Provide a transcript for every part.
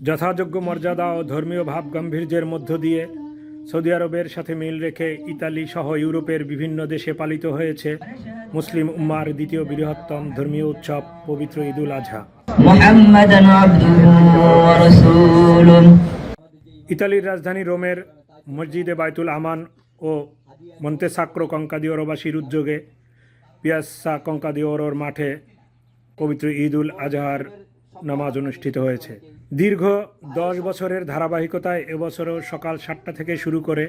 যথাযোগ্য মর্যাদা ও ধর্মীয় ভাব গাম্ভীর্যের মধ্য দিয়ে সৌদি আরবের সাথে মিল রেখে ইতালি সহ ইউরোপের বিভিন্ন দেশে পালিত হয়েছে মুসলিম উম্মার দ্বিতীয় বৃহত্তম ধর্মীয় উৎসব পবিত্র ঈদুল আজহা। ইতালির রাজধানী রোমের মসজিদে বায়তুল আমান ও মন্তেসাক্রো কঙ্কাদিওরবাসীর উদ্যোগে পিয়াসা কঙ্কাদিওরোর মাঠে পবিত্র ঈদুল আজহার নামাজ অনুষ্ঠিত হয়েছে। দীর্ঘ দশ বছরের ধারাবাহিকতায় এবছরও সকাল সাতটা থেকে শুরু করে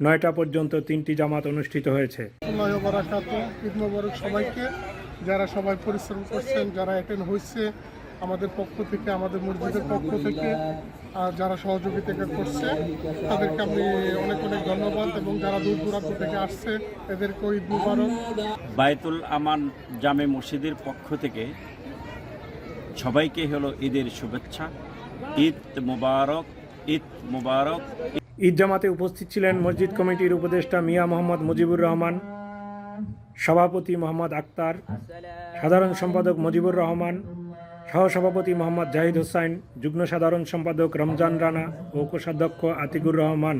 নয়টা পর্যন্ত তিনটি জামাত অনুষ্ঠিত হয়েছে। সবাইকে। যারা সবাই পরিশ্রম করছেন যারা অ্যাটেন্ড হয়েছে আমাদের পক্ষ থেকে আমাদের মসজিদের পক্ষ থেকে আর যারা সহযোগিতা করছে তাদেরকে আমি অনেক অনেক ধন্যবাদ এবং যারা দূর দূরান্ত থেকে আসছে এদেরকে ঈদ মুবারক। বায়তুল আমান জামে মসজিদের পক্ষ থেকে সবাইকে হলো ঈদের শুভেচ্ছা। ঈদ মোবারক ঈদ মোবারক। ঈদ জামাতে উপস্থিত ছিলেন মসজিদ কমিটির উপদেষ্টা মিয়া মোহাম্মদ মুজিবুর রহমান, সভাপতি মোহাম্মদ আক্তার, সাধারণ সম্পাদক মুজিবুর রহমান সহসভাপতি মোহাম্মদ জাহিদ হোসাইন, যুগ্ম সাধারণ সম্পাদক রমজান রানা ও কোষাধ্যক্ষ আতিকুর রহমান।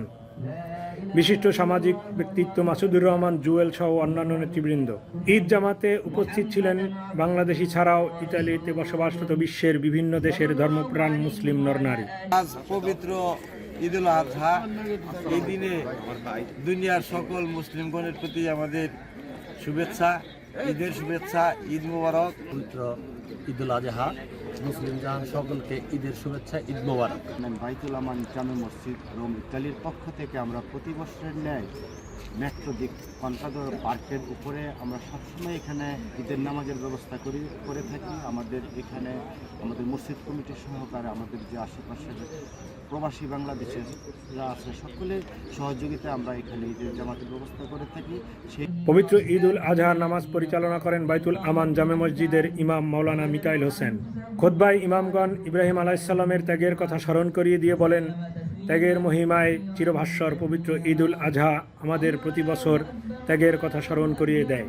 বিশিষ্ট সামাজিক ব্যক্তিত্ব মাসুদুর রহমান, জুয়েল সহ অন্যান্য নেতৃবৃন্দ। ঈদ জামাতে উপস্থিত ছিলেন বাংলাদেশি ছাড়াও ইতালিতে বসবাসরত বিশ্বের বিভিন্ন দেশের ধর্মপ্রাণ মুসলিম নরনারী আজ পবিত্র ঈদুল আজহা। এই দিনে দুনিয়ার সকল মুসলিমগণের প্রতি আমাদের শুভেচ্ছা, ঈদের শুভেচ্ছা, ঈদ মুবারক। পবিত্র ঈদুল আজহা, মুসলিম জাহান সকলকে ঈদের শুভেচ্ছা, ঈদ মোবারক। বাইতুল আমান জামে মসজিদ রোম, ইতালির পক্ষ থেকে আমরা প্রতি বছরের ন্যায় মেট্রো দিক, কনকাদর পার্কের উপরে আমরা সবসময় এখানে ঈদের নামাজের ব্যবস্থা করি, করে থাকি। আমাদের এখানে আমাদের মসজিদ কমিটির সহকারে আমাদের যে আশেপাশের প্রবাসী বাংলাদেশের আছে সকলের সহযোগিতায় আমরা এখানে ঈদের জামাতের ব্যবস্থা করে থাকি। সেই পবিত্র ঈদ উল আজহার নামাজ পরিচালনা করেন বাইতুল আমান জামে মসজিদের ইমাম মাওলানা মিকাইল হোসেন। খোদ্বাই ইমামগণ ইব্রাহিম আলাইসাল্লামের ত্যাগের কথা স্মরণ করিয়ে দিয়ে বলেন ত্যাগের মহিমায় চিরভাস্বর পবিত্র ঈদ উল আজহা আমাদের প্রতি বছর ত্যাগের কথা স্মরণ করিয়ে দেয়।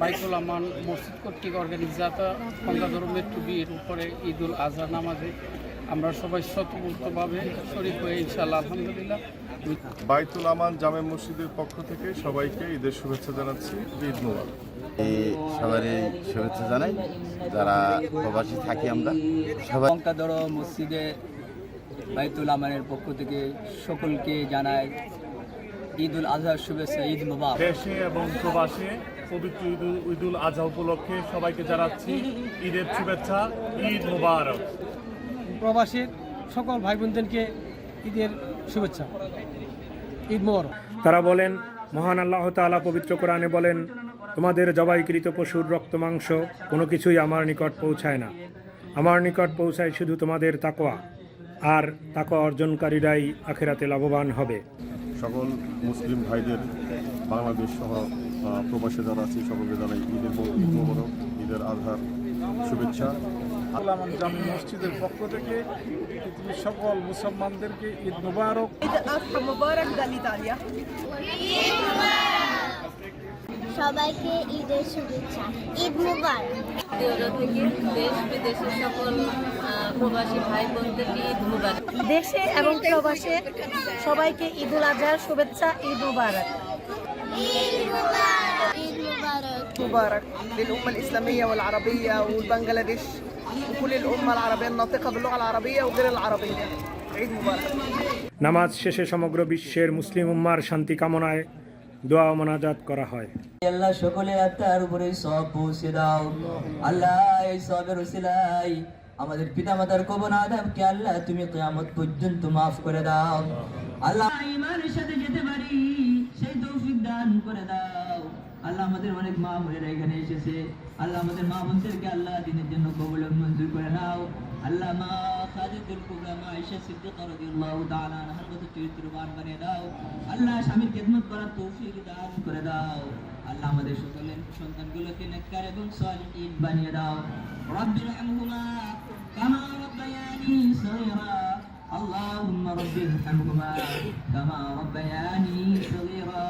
বাইতুল আমান মসজিদ কর্তৃক অর্গানিজাত গঙ্গাধর মেট্রো বিয়ের উপরে ঈদুল আজহা নামাজে আমরা সবাই স্বতঃপূর্তভাবে শরীর হয়ে ইনশাআল্লাহ আলহামদুলিল্লাহ। বাইতুল আমান জামে মসজিদের পক্ষ থেকে সবাইকে ঈদের শুভেচ্ছা জানাচ্ছি ঈদ মুবারক। সবারই শুভেচ্ছা জানাই যারা প্রবাসী থাকি আমরা সবাই কঙ্কাদর মসজিদে বাইতুল আমানের পক্ষ থেকে সকলকে জানাই ঈদুল আজহার শুভেচ্ছা ঈদ মুবারক। দেশে এবং প্রবাসে পবিত্র ঈদ ঈদুল আজহা উপলক্ষে সবাইকে জানাচ্ছি ঈদের শুভেচ্ছা ঈদ মুবারক। প্রবাসীর সকল ভাই বোনদেরকে ঈদের শুভেচ্ছা ঈদ মোবারক। তারা বলেন মহান আল্লাহ তাআলা পবিত্র কোরআনে বলেন তোমাদের জবাইকৃত পশুর রক্ত মাংস কোনো কিছুই আমার নিকট পৌঁছায় না। আমার নিকট পৌঁছায় শুধু তোমাদের তাকোয়া আর তাকওয়া অর্জনকারীরাই আখেরাতে লাভবান হবে। সকল মুসলিম ভাইদের বাংলাদেশ সহ প্রবাসে যারা আছে সকলকে জানাই ঈদের ঈদ মোবারক ঈদের আধার শুভেচ্ছা। আল্লামান জামি মসজিদের পক্ষ থেকে পৃথিবীর সকল মুসলমানদেরকে ঈদ মুবারক। মুবারক দালিতালিয়া সবাইকে ঈদের শুভেচ্ছা ঈদ মুবারক দেওরা থেকে দেশ বিদেশের সকল আহ, প্রবাসী ভাই বোনদেরকে ঈদ মুবারক দেশে এবং প্রবাসে সবাইকে ঈদুল আজহার শুভেচ্ছা ঈদ মুবারক ঈদ মুবারক مبارك للأمة الإسلامية والعربية والبنغلاديش وكل الأمة العربية الناطقة باللغة العربية وغير العربية عيد مبارك নামাজ শেষে সমগ্র বিশ্বের মুসলিম উম্মার শান্তি কামনায় দোয়া মোনাজাত করা হয়। আল্লাহ সকলের আত্মার উপরে সব পৌঁছে দাও। আল্লাহ এই সবের ওসিলাই আমাদের পিতামাতার কবন আদাবকে আল্লাহ তুমি কিয়ামত পর্যন্ত মাফ করে দাও। আল্লাহ ইমানের সাথে যেতে পারি সেই তৌফিক দান করে দাও। আল্লাহ আমাদের অনেক মা বোনেরা এখানে এসেছে। আল্লাহ আমাদের মা বোনদেরকে আল্লাহ দিনের জন্য কবুল মঞ্জুর করে নাও। আল্লাহ মা খাদিজুল কুবরা মা আয়েশা সিদ্দিকা রাদিয়াল্লাহু তাআলা আনহার মতো চরিত্রবান বানিয়ে দাও আল্লাহ স্বামীর খেদমত করার তৌফিক দান করে দাও আল্লাহ আমাদের সকলের সন্তানগুলোকে নেককার এবং সালিহিন বানিয়ে দাও রব্বির রহমহুমা কামা রব্বায়ানি সগীরা اللهم رب ارحمهما كما ربياني صغيرا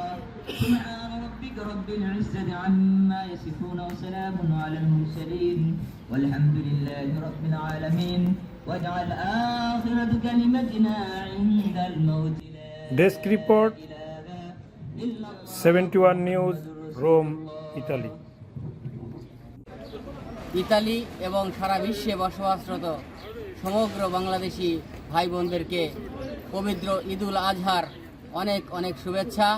سبحان ربك رب العزة عما يصفون وسلام على المرسلين والحمد لله رب العالمين واجعل آخرة كلمتنا عند الموت لا desk report seventy one news Rome Italy Italy এবং সারা বিশ্বে বসবাসরত সমগ্র বাংলাদেশি ভাই বোনদেরকে পবিত্র ঈদুল আজহার অনেক অনেক শুভেচ্ছা